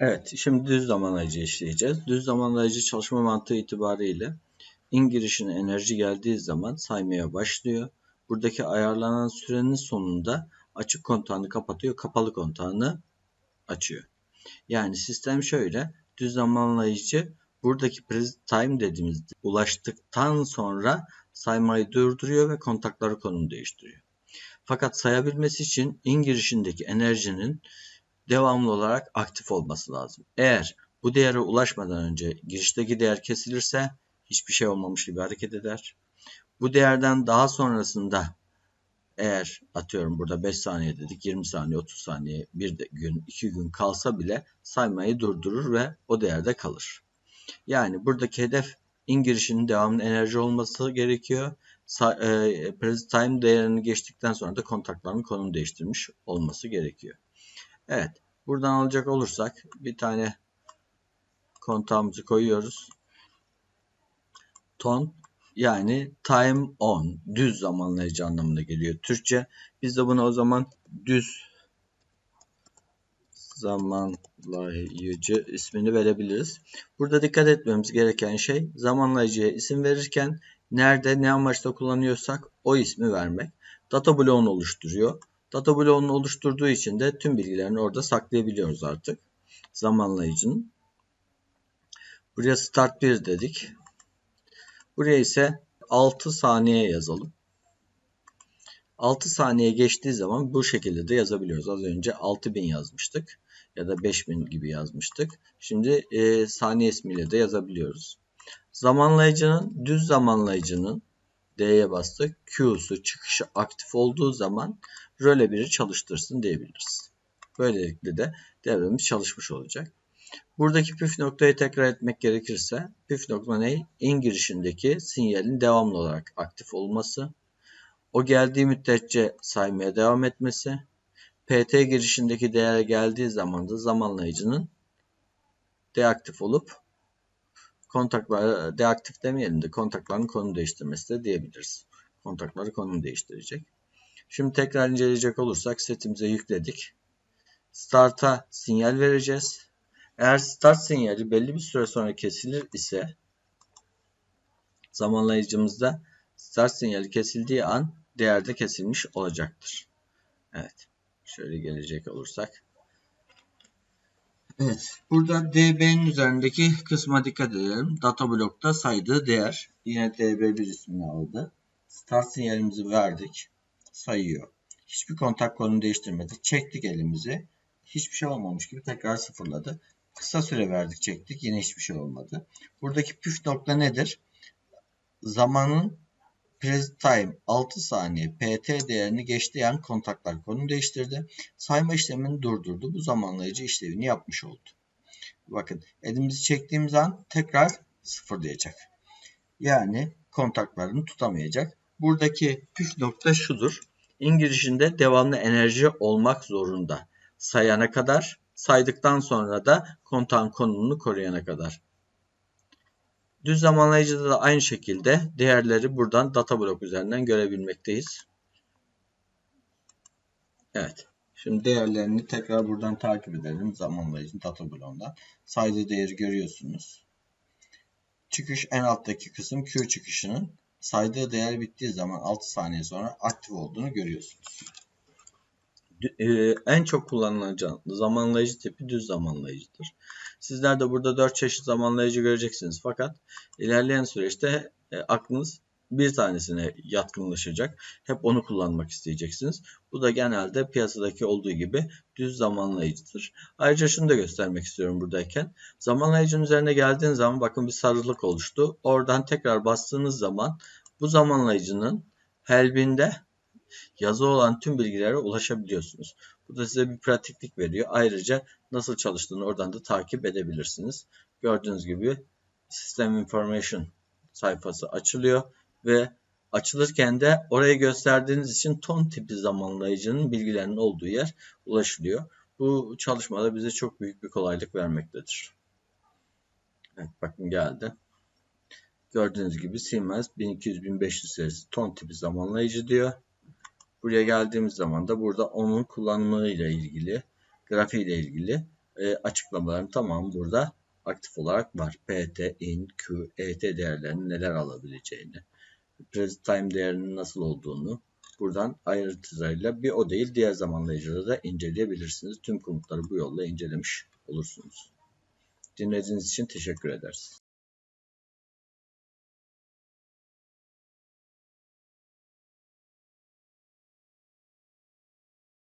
Evet, şimdi düz zamanlayıcı işleyeceğiz. Düz zamanlayıcı çalışma mantığı itibariyle in girişine enerji geldiği zaman saymaya başlıyor. Buradaki ayarlanan sürenin sonunda açık kontağını kapatıyor, kapalı kontağını açıyor. Yani sistem şöyle, düz zamanlayıcı buradaki time dediğimiz ulaştıktan sonra saymayı durduruyor ve kontakları konum değiştiriyor. Fakat sayabilmesi için in girişindeki enerjinin devamlı olarak aktif olması lazım. Eğer bu değere ulaşmadan önce girişteki değer kesilirse hiçbir şey olmamış gibi hareket eder. Bu değerden daha sonrasında eğer atıyorum burada 5 saniye dedik 20 saniye 30 saniye bir de gün 2 gün kalsa bile saymayı durdurur ve o değerde kalır. Yani buradaki hedef in girişinin devamlı enerji olması gerekiyor. E, present time değerini geçtikten sonra da kontakların konum değiştirmiş olması gerekiyor. Evet. Buradan alacak olursak bir tane kontağımızı koyuyoruz. Ton yani time on düz zamanlayıcı anlamına geliyor Türkçe. Biz de buna o zaman düz zamanlayıcı ismini verebiliriz. Burada dikkat etmemiz gereken şey zamanlayıcıya isim verirken nerede ne amaçla kullanıyorsak o ismi vermek. Data bloğunu oluşturuyor. Data bloğunu oluşturduğu için de tüm bilgilerini orada saklayabiliyoruz artık. Zamanlayıcının. Buraya start 1 dedik. Buraya ise 6 saniye yazalım. 6 saniye geçtiği zaman bu şekilde de yazabiliyoruz. Az önce 6000 yazmıştık ya da 5000 gibi yazmıştık. Şimdi e, saniye ismiyle de yazabiliyoruz. Zamanlayıcının düz zamanlayıcının D'ye bastık. Q'su çıkışı aktif olduğu zaman röle 1'i çalıştırsın diyebiliriz. Böylelikle de devremiz çalışmış olacak. Buradaki püf noktayı tekrar etmek gerekirse püf nokta ne? İn girişindeki sinyalin devamlı olarak aktif olması, o geldiği müddetçe saymaya devam etmesi, PT girişindeki değere geldiği zaman da zamanlayıcının deaktif olup kontaklar deaktif demeyelim de kontakların konum değiştirmesi de diyebiliriz. Kontakları konum değiştirecek. Şimdi tekrar inceleyecek olursak setimize yükledik. Start'a sinyal vereceğiz. Eğer start sinyali belli bir süre sonra kesilir ise zamanlayıcımızda start sinyali kesildiği an değerde kesilmiş olacaktır. Evet. Şöyle gelecek olursak. Evet. Burada DB'nin üzerindeki kısma dikkat edelim. Data blokta saydığı değer. Yine DB1 ismini aldı. Start sinyalimizi verdik sayıyor. Hiçbir kontak konumu değiştirmedi. Çektik elimizi. Hiçbir şey olmamış gibi tekrar sıfırladı. Kısa süre verdik çektik. Yine hiçbir şey olmadı. Buradaki püf nokta nedir? Zamanın present time 6 saniye pt değerini geçtiği an kontaklar konum değiştirdi. Sayma işlemini durdurdu. Bu zamanlayıcı işlevini yapmış oldu. Bakın elimizi çektiğimiz an tekrar sıfırlayacak. Yani kontaklarını tutamayacak. Buradaki püf nokta şudur. İn girişinde devamlı enerji olmak zorunda. Sayana kadar, saydıktan sonra da kontağın konumunu koruyana kadar. Düz zamanlayıcıda da aynı şekilde değerleri buradan data blok üzerinden görebilmekteyiz. Evet. Şimdi değerlerini tekrar buradan takip edelim. Zamanlayıcı data bloğundan. Saydığı değeri görüyorsunuz. Çıkış en alttaki kısım Q çıkışının saydığı değer bittiği zaman 6 saniye sonra aktif olduğunu görüyorsunuz. E, en çok kullanılan zamanlayıcı tipi düz zamanlayıcıdır. Sizler de burada 4 çeşit zamanlayıcı göreceksiniz. Fakat ilerleyen süreçte e, aklınız bir tanesine yatkınlaşacak. Hep onu kullanmak isteyeceksiniz. Bu da genelde piyasadaki olduğu gibi düz zamanlayıcıdır. Ayrıca şunu da göstermek istiyorum buradayken. Zamanlayıcının üzerine geldiğiniz zaman bakın bir sarılık oluştu. Oradan tekrar bastığınız zaman bu zamanlayıcının helbinde yazı olan tüm bilgilere ulaşabiliyorsunuz. Bu da size bir pratiklik veriyor. Ayrıca nasıl çalıştığını oradan da takip edebilirsiniz. Gördüğünüz gibi System Information sayfası açılıyor ve açılırken de oraya gösterdiğiniz için ton tipi zamanlayıcının bilgilerinin olduğu yer ulaşılıyor. Bu çalışmada bize çok büyük bir kolaylık vermektedir. Evet bakın geldi. Gördüğünüz gibi Siemens 1200-1500 serisi ton tipi zamanlayıcı diyor. Buraya geldiğimiz zaman da burada onun kullanımıyla ilgili, grafiğiyle ilgili e, açıklamaların tamamı burada aktif olarak var. PT, in, Q, ET değerlerinin neler alabileceğini, present time değerinin nasıl olduğunu buradan ayrıntılarıyla bir o değil diğer zamanlayıcıları da inceleyebilirsiniz. Tüm komutları bu yolla incelemiş olursunuz. Dinlediğiniz için teşekkür ederiz.